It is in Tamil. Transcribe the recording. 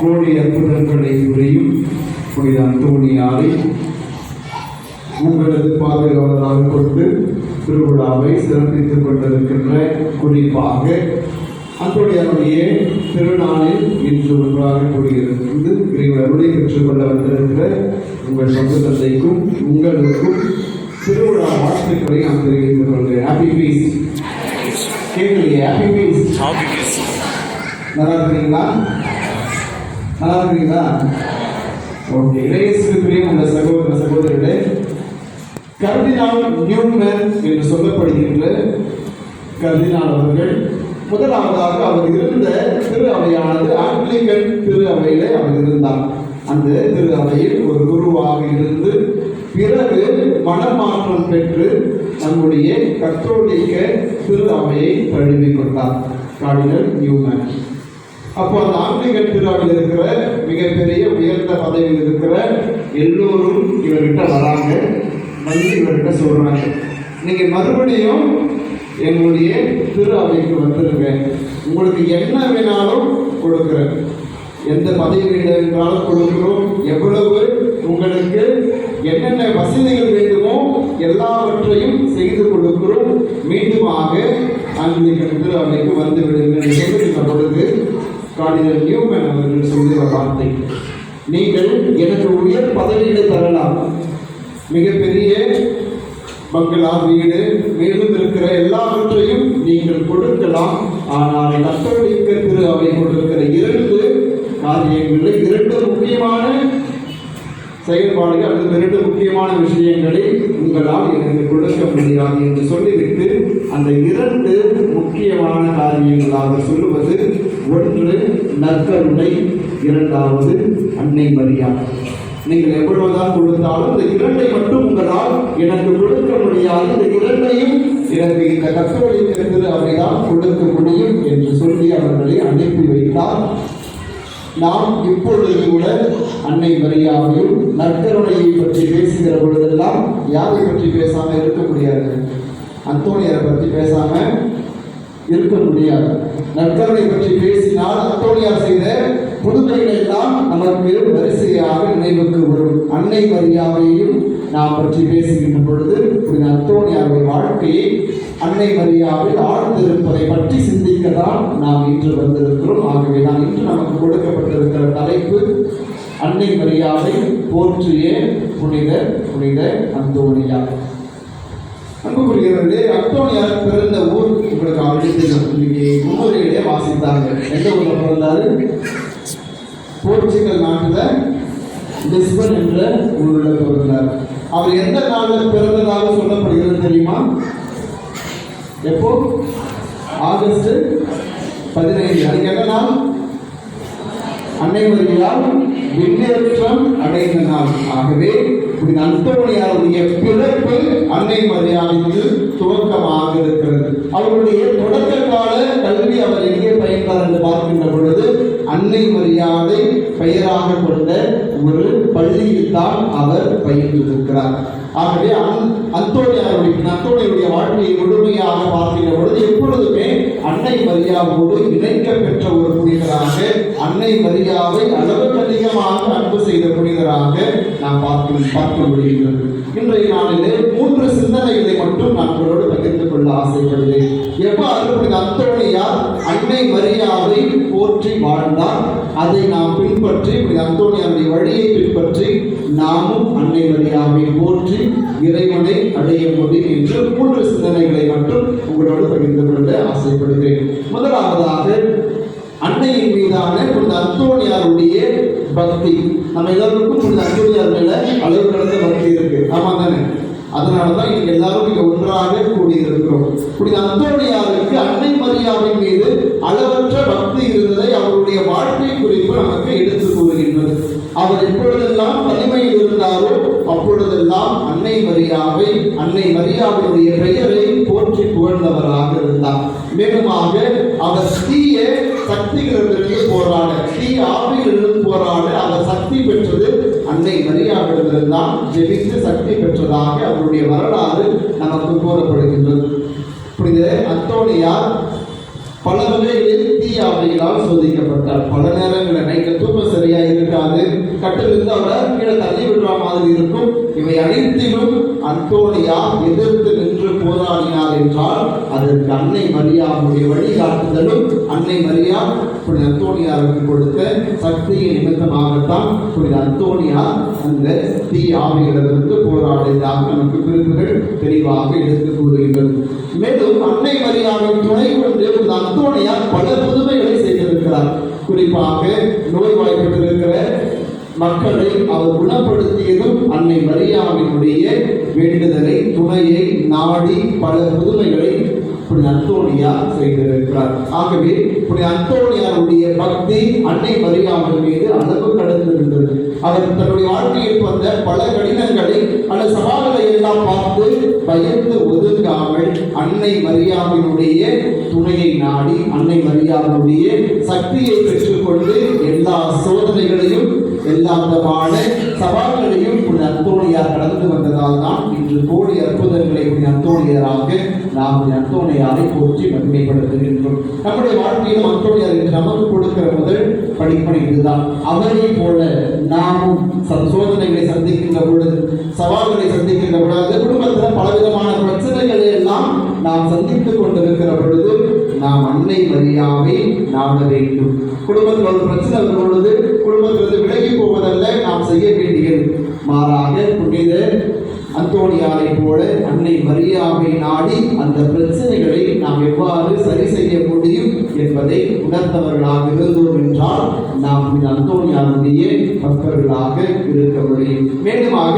கோடி அற்புதங்களை புரியும் புனித அந்தோணியாரை உங்களது பாதுகாவலராக கொண்டு திருவிழாவை சிறப்பித்துக் கொண்டிருக்கின்ற குறிப்பாக அந்தோணியாருடைய திருநாளில் இன்று ஒன்றாக கூடியிருந்து இறைவருடைய பெற்றுக்கொள்ள வந்திருக்கிற உங்கள் சொந்த தந்தைக்கும் உங்களுக்கும் திருவிழா வாழ்த்துக்களை நான் தெரிவித்துக் கொள்கிறேன். ஹாப்பி ஃபீஸ்ட் கேட்கலையே ஹாப்பி ஃபீஸ்ட் நல்லா இருக்கிறீங்களா? நல்லா இருக்கிறீங்களா ஓகே இளையசுக்குரிய உள்ள சகோதர சகோதரர்களே கர்தினால் நியூமன் என்று சொல்லப்படுகின்ற கர்தினால் அவர்கள் முதலாவதாக அவர் இருந்த திரு அவையானது ஆங்கிலிக்கன் திரு அவையிலே அவர் இருந்தார். அந்த திரு அவையில் ஒரு குருவாக இருந்து பிறகு மனமாற்றம் பெற்று நம்முடைய கத்தோலிக்க திரு அவையை தழுவிக் கொண்டார். Cardinal Newman. அப்போ அந்த ஆங்கிலிகன் திருவிழாவில் இருக்கிற மிகப்பெரிய உயர்ந்த பதவியில் இருக்கிற எல்லோரும் இவர்கிட்ட வராங்க. வந்து இவர்கிட்ட சொல்றாங்க. நீங்க மறுபடியும் எங்களுடைய திரு அவைக்கு வந்துருங்க. உங்களுக்கு என்ன வேணாலும் கொடுக்குறேன். எந்த பதவி வேண்டாலும் கொடுக்கிறோம். எவ்வளவு உங்களுக்கு என்னென்ன வசதிகள் வேண்டுமோ எல்லாவற்றையும் செய்து கொடுக்கிறோம். மீண்டுமாக ஆங்கிலிகன் திரு அவைக்கு வந்து விடுங்கள். என்று பொழுது கார்டினல் நியூமன் அவர்கள் வார்த்தை. நீங்கள் எனக்கு உயர் பதவிகளை தரலாம். மிகப்பெரிய பங்களா வீடு மேலும் இருக்கிற எல்லாவற்றையும் நீங்கள் கொடுக்கலாம். ஆனால் கத்தோலிக்க திரு அவை கொடுக்கிற இரண்டு காரியங்களில் இரண்டு முக்கியமான செயல்பாடுகள் அல்லது இரண்டு முக்கியமான விஷயங்களை உங்களால் எனக்கு கொடுக்க முடியாது என்று சொல்லிவிட்டு அந்த இரண்டு முக்கியமான காரியங்கள் சொல்லுவது ஒன்று நற்கருணை இரண்டாவது அன்னை மரியா. நீங்கள் எவ்வளவுதான் கொடுத்தாலும் இந்த இரண்டை மட்டும் உங்களால் எனக்கு கொடுக்க முடியாது. இந்த இரண்டையும் எனக்கு இந்த கத்தோலிக்கிறது அவைதான் கொடுக்க முடியும் என்று சொல்லி அவர்களை அனுப்பி வைத்தார். நாம் இப்பொழுது கூட அன்னை மரியாவையும் நற்கருணையை பற்றி பேசுகிற பொழுதெல்லாம் யாரை பற்றி பேசாமல் இருக்க முடியாது? அந்தோனியரை பற்றி பேசாமல் இருக்க முடியாது. நற்கருணை பற்றி பேசினால் அந்தோனியார் செய்த புதுமைகள் எல்லாம் நமக்கு வரிசையாக நினைவுக்கு வரும். அன்னை மரியாதையும் நாம் பற்றி பேசுகின்ற பொழுது புனித வாழ்க்கையை அன்னை மரியாவில் ஆழ்ந்திருப்பதை பற்றி சிந்திக்க தான் நாம் இன்று வந்திருக்கிறோம். ஆகவே தான் இன்று நமக்கு கொடுக்கப்பட்டிருக்கிற தலைப்பு அன்னை மரியாதை போற்றிய புனித புனித அந்தோனியா. அன்புக்குரியவர்களே அக்டோனியார் பிறந்த ஊர் உங்களுக்கு ஆல்ரெடி தெரியும். முன்னுரையிலே வாசித்தாங்க. எந்த ஊர்ல பிறந்தாரு? போர்ச்சுகல் நாட்டுல லிஸ்பன் என்ற ஊரில் பிறந்தார். அவர் எந்த நாளில் பிறந்ததாக சொல்லப்படுகிறது தெரியுமா? எப்போ? ஆகஸ்ட் பதினைந்து. அதுக்கு என்ன நாள்? அன்னை மரியால் விண்ணேற்றம் அடைந்த நாள் ஆகவே புனித அந்தோணியாருடைய பிறப்பு அன்னை மரியாதைக்கு துவக்கமாக இருக்கிறது. அவருடைய தொடக்க கால கல்வி அவர் எங்கே பயின்றார் என்று பார்க்கின்ற பொழுது அன்னை மரியாதை பெயராக கொண்ட ஒரு பள்ளியில் தான் அவர் பயின்றிருக்கிறார். ஆகவே அந் அந்தோணியாருடைய வாழ்க்கையை முழுமையாக பார்க்கின்ற பொழுது எப்பொழுதுமே அன்னை மரியாவோடு இணைக்க பெற்ற ஒரு புனிதராக அன்னை மரியாவை அளவுக்கு அதிகமாக அன்பு செய்த புனிதராக நாம் பார்க்க பார்க்க முடிகிறது இன்றைய நாளிலே மூன்று சிந்தனைகளை மட்டும் நான் உங்களோடு பகிர்ந்து கொள்ள ஆசைப்படுகிறேன். எவ்வாறு புனித அன்னை மரியாவை போற்றி வாழ்ந்தார்? அதை நாம் பின்பற்றி அந்தோனியாவுடைய வழியை பின்பற்றி நாமும் அன்னை மரியாவை போற்றி இறைவனை அடைய முடியும் என்று மூன்று சிந்தனைகளை மட்டும் உங்களோடு பகிர்ந்து கொள்ள ஆசைப்படுகிறேன். முதலாவதாக அன்னையின் மீதான புனித அந்தோணியாருடைய பக்தி. நம்ம எல்லாருக்கும் புனித அந்தோனியார் மேல அளவு கடந்த பக்தி இருக்கு. ஆமா தானே அதனாலதான் இங்க எல்லாரும் இங்க ஒன்றாக கூடியிருக்கிறோம். புனித அன்னை மரியாவின் மீது அளவற்ற பக்தி இருந்ததை குறிப்பு நமக்கு எடுத்து கூறுகின்றது அவர் எப்பொழுதெல்லாம் தனிமையில் இருந்தாரோ அப்பொழுதெல்லாம் அன்னை மரியாவை அன்னை மரியாவுடைய பெயரை போற்றி புகழ்ந்தவராக இருந்தார். மேலுமாக அவர் தீய சக்திகளிடமிருந்து போராட தீய ஆவியிலிருந்து போராட அவர் சக்தி பெற்றது அன்னை மரியாவிடமிருந்தான். ஜெபித்து சக்தி பெற்றதாக அவருடைய வரலாறு நமக்கு கூறப்படுகின்றது. புனித அத்தோனியார் பல வகைகளில் தீயாவைகளால் சோதிக்கப்பட்டார். பல நேரங்களில் நைட்டு தூக்கம் சரியா இருக்காது. கட்டில் இருந்து அவரை கீழே தள்ளி விடுற மாதிரி இருக்கும். இவை அனைத்திலும் அந்தோனியா எதிர்த்து நின்று போராடினார் என்றால் அதற்கு அன்னை மரியாவுடைய வழிகாட்டுதலும் அன்னை மரியா புனித அந்தோனியாருக்கு கொடுத்த சக்தியை நிமித்தமாகத்தான் புனித அந்தோனியா அந்த தீ ஆவிகளிடமிருந்து போராடியதாக நமக்கு குறிப்புகள் தெளிவாக எடுத்து கூறுகின்றது மேலும் அன்னை மரியா குறிப்பாக நோய்வாய்ப்பட்டிருக்கிற மக்களை அவர் குணப்படுத்தியதும் அன்னை மரியாவினுடைய வேண்டுதலை துணையை நாடி பல புதுமைகளை இப்படி அந்தோனியா செய்திருக்கிறார். ஆகவே இப்படி அந்தோணியாருடைய பக்தி அன்னை மரியாவின் மீது அளவு கடந்திருந்தது அவர் தன்னுடைய வாழ்க்கையில் வந்த பல கடினங்களை பல சவால்களை எல்லாம் பார்த்து பயந்து ஒதுங்காமல் அன்னை மரியாவினுடைய துணையை நாடி அன்னை மரியாதனுடைய சக்தியை பெற்றுக்கொண்டு எல்லா சோதனைகளையும் எல்லா விதமான சவால்களையும் உன் அந்தோணியார் கடந்து வந்ததால் தான் இன்று கோடி அற்புதங்களை உன் அந்தோணியராக நாம் உன் அந்தோணியாரை போற்றி மகிமைப்படுத்துகின்றோம். நம்முடைய வாழ்க்கையிலும் அந்தோணியார் நமக்கு கொடுக்கிற முதல் படிப்பனை இதுதான். அவரை போல நாமும் சோதனைகளை சந்திக்கின்ற பொழுது சவால்களை சந்திக்கின்ற பொழுது குடும்பத்தில் பலவிதமான பிரச்சனைகளை எல்லாம் நாம் சந்தித்துக் கொண்டிருக்கிற பொழுது அன்னை மரியாவை நாட வேண்டும். குடும்பத்தில் ஒரு பிரச்சனை வரும் பொழுது குடும்பத்திலிருந்து விலகி போவதல்ல நாம் செய்ய வேண்டியது. மாறாக புனித அந்தோணியாரை போல அன்னை மரியாவை நாடி அந்த பிரச்சனைகளை நாம் எவ்வாறு சரி செய்ய முடியும் என்பதை உணர்ந்தவர்களாக இருந்தோம் என்றால் நாம் புனித அந்தோணியாருடைய பக்தர்களாக இருக்க முடியும். மேலுமாக